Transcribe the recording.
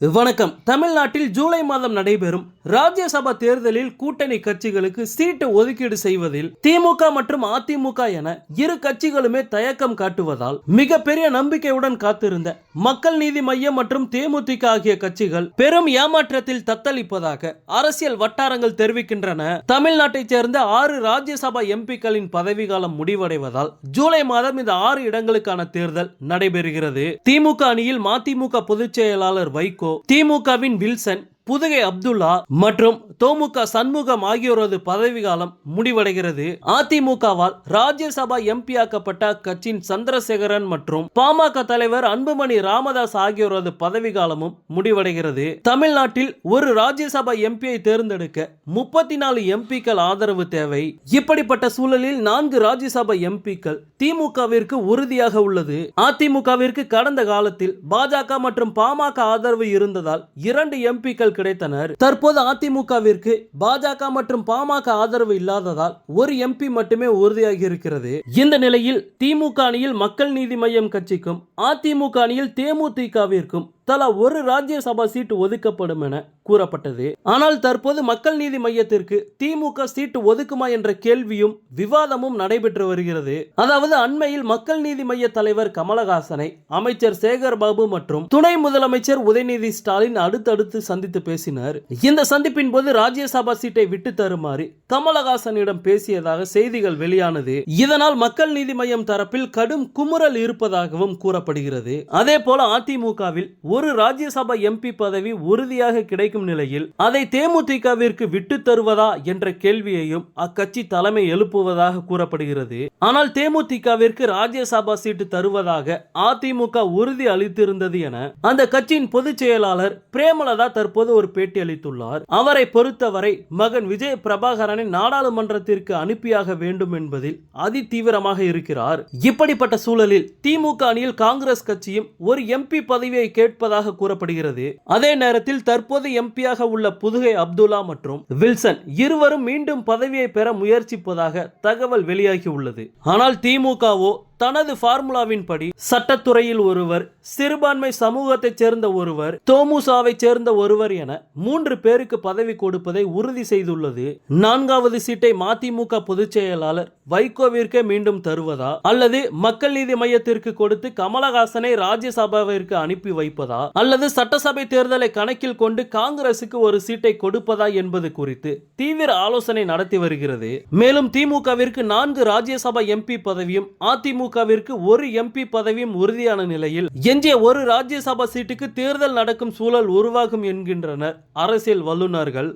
வணக்கம். தமிழ்நாட்டில் ஜூலை மாதம் நடைபெறும் ராஜ்யசபா தேர்தலில் கூட்டணி கட்சிகளுக்கு சீட்டு ஒதுக்கீடு செய்வதில் திமுக மற்றும் அதிமுக என இரு கட்சிகளுமே தயக்கம் காட்டுவதால் மிகப்பெரிய நம்பிக்கையுடன் காத்திருந்த மக்கள் நீதி மையம் மற்றும் தேமுதிக ஆகிய கட்சிகள் பெரும் ஏமாற்றத்தில் தத்தளிப்பதாக அரசியல் வட்டாரங்கள் தெரிவிக்கின்றன. தமிழ்நாட்டைச் சேர்ந்த ஆறு ராஜ்யசபா எம்பிக்களின் பதவிக்காலம் முடிவடைவதால் ஜூலை மாதம் இந்த ஆறு இடங்களுக்கான தேர்தல் நடைபெறுகிறது. திமுக அணியில் மதிமுக பொதுச் செயலாளர் வைகோ திமுகவின் வில்சன் புதுகை அப்துல்லா மற்றும் தோமுக சண்முகம் ஆகியோரது பதவிக்காலம் முடிவடைகிறது. அதிமுகவால் ராஜ்யசபா எம்பி ஆக்கப்பட்ட கட்சியின் சந்திரசேகரன் மற்றும் பாமக தலைவர் அன்புமணி ராமதாஸ் ஆகியோரது பதவிக்காலமும் முடிவடைகிறது. தமிழ்நாட்டில் ஒரு ராஜ்யசபா எம்பியை தேர்ந்தெடுக்க முப்பத்தி நாலு எம்பிக்கள் ஆதரவு தேவை. இப்படிப்பட்ட சூழலில் நான்கு ராஜ்யசபா எம்பிக்கள் திமுகவிற்கு உறுதியாக உள்ளது. அதிமுகவிற்கு கடந்த காலத்தில் பாஜக மற்றும் பாமக ஆதரவு இருந்ததால் இரண்டு எம்பிக்கள் கிடைத்தனர். தற்போது அதிமுகவிற்கு பாஜக மற்றும் பாமக ஆதரவு இல்லாததால் ஒரு எம்பி மட்டுமே உறுதியாகி இருக்கிறது. இந்த நிலையில் திமுக அணியில் மக்கள் நீதி மய்யம் கட்சிக்கும் அதிமுக அணியில் தேமுதிகவிற்கும் தலா ஒரு ராஜ்யசபா சீட்டு ஒதுக்கப்படும் என கூறப்பட்டது. ஆனால் தற்போது மக்கள் நீதி மையத்திற்கு திமுக சீட்டு ஒதுக்குமா என்ற கேள்வியும் விவாதமும் நடைபெற்று வருகிறது. அதாவது அண்மையில் மக்கள் நீதி மைய தலைவர் கமலஹாசனை அமைச்சர் சேகர் பாபு மற்றும் துணை முதலமைச்சர் உதயநிதி ஸ்டாலின் அடுத்தடுத்து சந்தித்து பேசினார். இந்த சந்திப்பின் போது ராஜ்யசபா சீட்டை விட்டு தருமாறு கமலஹாசனிடம் பேசியதாக செய்திகள் வெளியானது. இதனால் மக்கள் நீதி மையம் தரப்பில் கடும் குமுறல் இருப்பதாகவும் கூறப்படுகிறது. அதே போல அதிமுகவில் ஒரு ஒரு ராஜ்யசபா எம்பி பதவி உறுதியாக கிடைக்கும் நிலையில் அதை தேமுதிகவிற்கு விட்டு தருவதா என்ற கேள்வியையும் அக்கட்சி தலைமை எழுப்புவதாக கூறப்படுகிறது. ஆனால் தேமுதிகவிற்கு ராஜ்யசபா சீட்டு தருவதாக அதிமுக உறுதி அளித்திருந்தது என அந்த கட்சியின் பொதுச் செயலாளர் பிரேமலதா தற்போது ஒரு பேட்டி அளித்துள்ளார். அவரை பொறுத்தவரை மகன் விஜய் பிரபாகரனை நாடாளுமன்றத்திற்கு அனுப்பியாக வேண்டும் என்பதில் அதி தீவிரமாக இருக்கிறார். இப்படிப்பட்ட சூழலில் திமுக அணியில் காங்கிரஸ் கட்சியும் ஒரு எம்பி பதவியை கேட்டு இருப்பதாக கூறப்படுகிறது. அதே நேரத்தில் தற்போது எம்பியாக உள்ள புதுகை அப்துல்லா மற்றும் வில்சன் இருவரும் மீண்டும் பதவியை பெற முயற்சிப்பதாக தகவல் வெளியாகி உள்ளது. ஆனால் திமுகவோ தனது ஃபார்முலாவின் படி சட்டத்துறையில் ஒருவர் சிறுபான்மை சமூகத்தைச் சேர்ந்த ஒருவர் தோமுசாவை சேர்ந்த ஒருவர் என மூன்று பேருக்கு பதவி கொடுப்பதை உறுதி செய்துள்ளது. நான்காவது சீட்டை மதிமுக பொதுச் செயலாளர் வைகோவிற்கே மீண்டும் தருவதா? அல்லது மக்கள் நீதி மையத்திற்கு கொடுத்து கமலஹாசனை ராஜ்யசபாவிற்கு அனுப்பி வைப்பதா? அல்லது சட்டசபை தேர்தலை கணக்கில் கொண்டு காங்கிரசுக்கு ஒரு சீட்டை கொடுப்பதா என்பது குறித்து தீவிர ஆலோசனை நடத்தி வருகிறது. மேலும் திமுகவிற்கு நான்கு ராஜ்யசபா எம்பி பதவியும் அதிமுக அதிமுகவிற்கு ஒரு எம்பி பதவியும் உறுதியான நிலையில் எஞ்சிய ஒரு ராஜ்யசபா சீட்டுக்கு தேர்தல் நடக்கும் சூழல் உருவாகும் என்கின்றனர் அரசியல் வல்லுநர்கள்.